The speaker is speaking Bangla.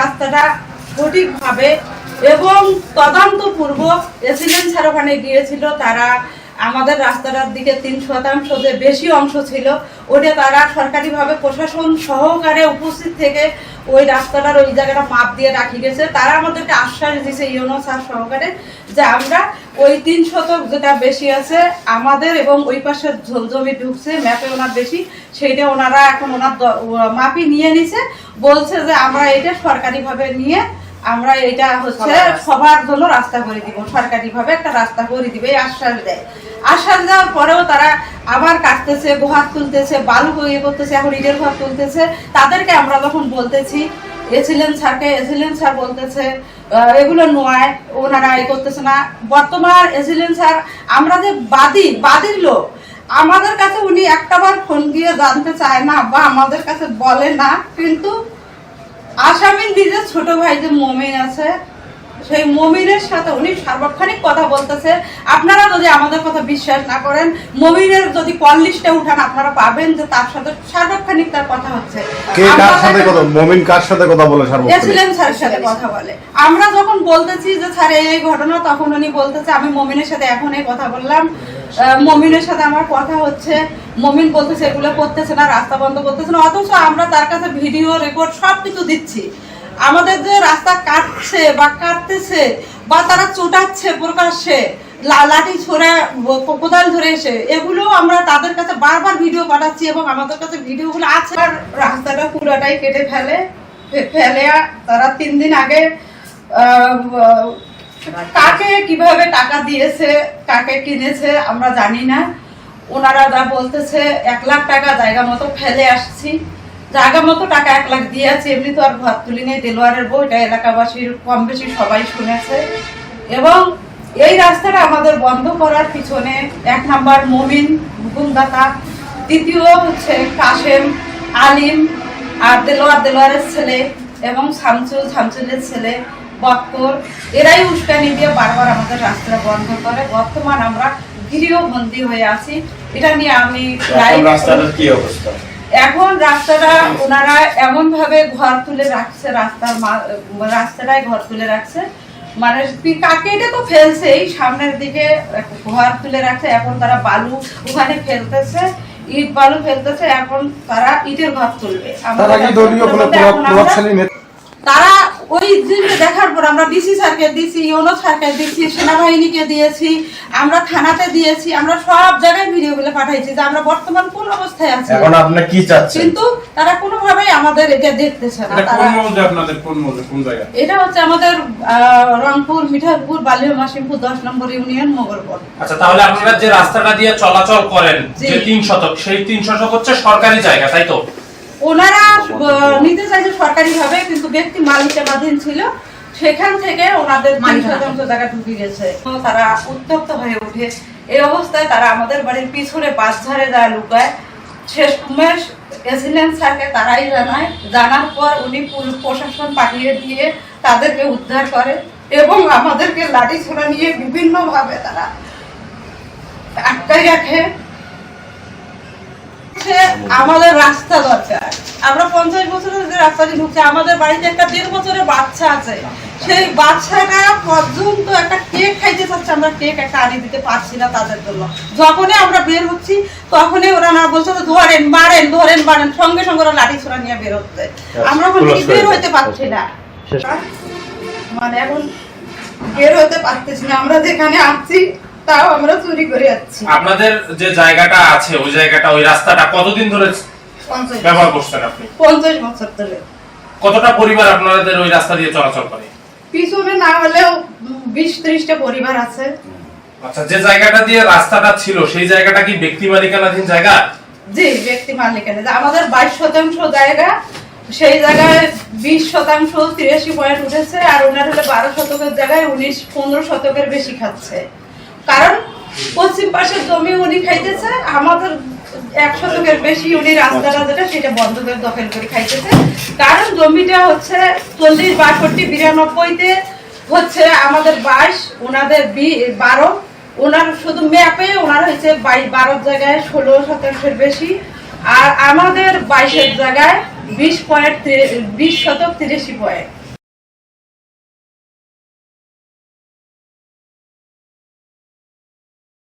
রাস্তাটা সঠিকভাবে এবং তদন্তপূর্বক রেসিডেন্ট স্যার ওখানে গিয়েছিল। তারা আমাদের রাস্তাটার দিকে তিন শতাংশ যে বেশি অংশ ছিল। ওটা তারা সরকারিভাবে প্রশাসন সহকারে উপস্থিত থেকে ওই রাস্তাটার ওই জায়গাটা মাপ দিয়ে রাখি গেছে। তারা আমাদেরকে আশ্বাস দিয়েছে ইউনো স্যার সহকারে যে আমরা ওই তিন শতক যেটা বেশি আছে আমাদের এবং ওই পাশে জমি ঢুকছে ম্যাপে ওনার বেশি সেইটা ওনারা এখন ওনার মাপই নিয়ে নিছে। বলছে যে আমরা এটা সরকারিভাবে নিয়ে আমরা এটা হচ্ছে সবার জন্য রাস্তা করে দিব সরকারিভাবে একটা রাস্তা করে দিবে এই আশ্বাস দেয়। আশ্বাস যাওয়ার পরেও তারা আবার কাটতেছে গোহাত তুলতেছে, বালু ইয়ে করতেছে, এখন ইটের ঘর তুলতেছে। তাদেরকে আমরা যখন বলতেছি এছিলেন স্যারকে এছিলেন স্যার বলতেছে এগুলো নয় ওনারা এ করতেছে না। বর্তমান এছিলেন স্যার আমরা যে বাদী, বাদীর লোক। আমাদের কাছে উনি একটাবার ফোন দিয়ে জানতে চায় না বা আমাদের কাছে বলে না, কিন্তু আসামির নিজের ছোট ভাই যে মমিন আছে সেই মমিনের সাথে উনি সার্বক্ষণিক কথা বলতেছে। আপনারা যদি আমাদের কথা বিশ্বাস না করেন মমিনের যদি কল লিস্টে উঠান আপনারা পাবেন যে তার সাথে সার্বক্ষণিক তার কথা হচ্ছে। কে কার সাথে কথা মমিন কার সাথে কথা বলে সার্বক্ষণিক? এসিলেন স্যারের সাথে কথা বলে। আমরা যখন বলতেছি যে স্যার এই ঘটনা তখন উনি বলতেছে আমি মমিনের সাথে এখন এই কথা বললাম। আহ, মমিনের সাথে আমার কথা হচ্ছে। মমিন বলতেছে এগুলো করতেছে না রাস্তা বন্ধ করতেছে না। অথচ আমরা তার কাছে ভিডিও রেকর্ড সব কিছু দিচ্ছি। আমাদের যে রাস্তা কাটছে বা কাটতেছে বা তারা চোটাচ্ছে প্রকাশ্যে লাঠি ছোড়া কোদাল ধরে এসে এগুলো আমরা তাদের কাছে বারবার ভিডিও পাঠাচ্ছি এবং আমাদের কাছে ভিডিওগুলো আছে। আর রাস্তাটা পুরোটাই কেটে ফেলে। ফেলে তারা তিন দিন আগে কাকে কীভাবে টাকা দিয়েছে, কাকে কিনেছে, আমরা জানি না। ওনারা যা বলতেছে, এক লাখ টাকা জায়গা মতো ফেলে আসছি। জায়গা মতো টাকা এক লাখ দিয়েছি এমনি তো আর ঘর তুলি নেই দেলোয়ারের বই এটা এলাকাবাসীর কম বেশি সবাই শুনেছে। এবং এই রাস্তাটা আমাদের বন্ধ করার পিছনে এক নাম্বার মমিন হুকুমদাতা দ্বিতীয় হচ্ছে কাশেম আলিম আর দেলোয়ার দেলোয়ারের ছেলে এবং শামসুল শামসুলের ছেলে বক্কর। এরাই উস্কানি দিয়ে বারবার আমাদের রাস্তাটা বন্ধ করে। বর্তমান আমরা গৃহবন্দী হয়ে আছি। এটা নিয়ে আমি রাস্তাটার কি অবস্থা? এখন রাস্তাটা ওনারা এমন ভাবে ঘর তুলে রাখছে রাস্তার রাস্তাটায় ঘর তুলে রাখছে। মানে কাকে এটা তো ফেলছেই সামনের দিকে ঘর তুলে রাখছে এখন তারা বালু ওখানে ফেলতেছে ইট বালু ফেলতেছে এখন তারা ইটের ঘর তুলবে। তার কোনো ওই জিনিস দেখার পর আমরা ডিসি স্যারকে দিয়েছি ইউনো স্যারকে দিয়েছি সেনাবাহিনীকে দিয়েছি আমরা থানাতে দিয়েছি আমরা সব জায়গায় ভিডিওগুলো পাঠাইছি যে আমরা বর্তমান কোন অবস্থায় আছি। এখন আপনি কি চাচ্ছেন? কিন্তু তারা কোনোভাবেই আমাদের এটা দেখতেছে না। এটা তারা কোন মৌজা আপনাদের কোন মৌজা কোন জায়গা? এটা হচ্ছে আমাদের আহ, রংপুর মিঠাপুর বালিয়া মাসিমপুর দশ নম্বর ইউনিয়ন মোগলপুর আচ্ছা তাহলে আপনারা যে রাস্তাটা দিয়ে চলাচল করেন যে তিন শতক সেই তিন শতক হচ্ছে সরকারি জায়গা তাই তো? ওনারা নিতে চাইছে সরকারি ভাবে কিন্তু ব্যক্তি মালিকানাধীন ছিল। সেখান থেকে ওনাদের তিন শতাংশ জায়গা ঢুকে গেছে। তারা উত্তপ্ত হয়ে ওঠে এই অবস্থায় তারা আমাদের বাড়ির পিছনে বাসঝাড়ে যায় লুকায় শেষ মেশ এসিলেন স্যারকে তারাই জানায়। জানার পর উনি পুলিশ প্রশাসন পাঠিয়ে দিয়ে তাদেরকে উদ্ধার করে এবং আমাদেরকে লাঠি ছোড়া নিয়ে বিভিন্নভাবে তারা আটকাই রাখে। আমাদের রাস্তা দরকার। আমরা পঞ্চাশ বছরের যে রাস্তাটি ঢুকছে আমাদের বাড়িতে একটা দেড় বছরের বাচ্চা আছে। সেই বাচ্চাটা পর্যন্ত একটা কেক খাইতে চাচ্ছে আমরা কেক একটা আনি দিতে পারছি না তাদের জন্য। যখনই আমরা বের হচ্ছি তখনই ওরা না বলছে যে ধরেন মারেন ধরেন মারেন। সঙ্গে সঙ্গে ওরা লাঠি ছোড়া নিয়ে বের হচ্ছে। আমরা থেকে বের হইতে পারছি না। মানে এখন বের হতে পারতেছি না। আমরা যেখানে আসছি তাও আমরা চুরি করে যাচ্ছি। আপনাদের যে জায়গাটা আছে ওই জায়গাটা ওই রাস্তাটা কতদিন ধরে ব্যবহার করছেন আপনি? পঞ্চাশ বছর ধরে। কতটা পরিবার আপনাদের ওই রাস্তা দিয়ে চলাচল করে? পিছনে না হলেও বিশ ত্রিশটা পরিবার আছে। আচ্ছা যে জায়গাটা দিয়ে রাস্তাটা ছিল সেই জায়গাটা কি ব্যক্তি মালিকানাধীন জায়গা? জি ব্যক্তি মালিকানে। আমাদের বাইশ শতাংশ জায়গা সেই জায়গায় বিশ শতাংশ তিরাশি পয়েন্ট উঠেছে আর ওনার হলে বারো শতকের জায়গায় উনিশ পনেরো শতকের বেশি খাচ্ছে। কারণ পশ্চিম পাশের জমি উনি খাইতেছে আমাদের এক শতকের বেশি উনি রাস্তাটা যেটা সেটা বন্ধ করে দখল করে খাইতেছে। কারণ জমিটা হচ্ছে চল্লিশ বাষট্টি বিরানব্বইতে হচ্ছে আমাদের বাইশ ওনাদের বি- বারো। ওনার শুধু ম্যাপে ওনার হচ্ছে বাইশ বারো জায়গায় ষোলো শতাংশের বেশি। আর আমাদের বাইশের জায়গায় বিশ পয়েন্ট বিশ শতক তিরাশি পয়েন্ট।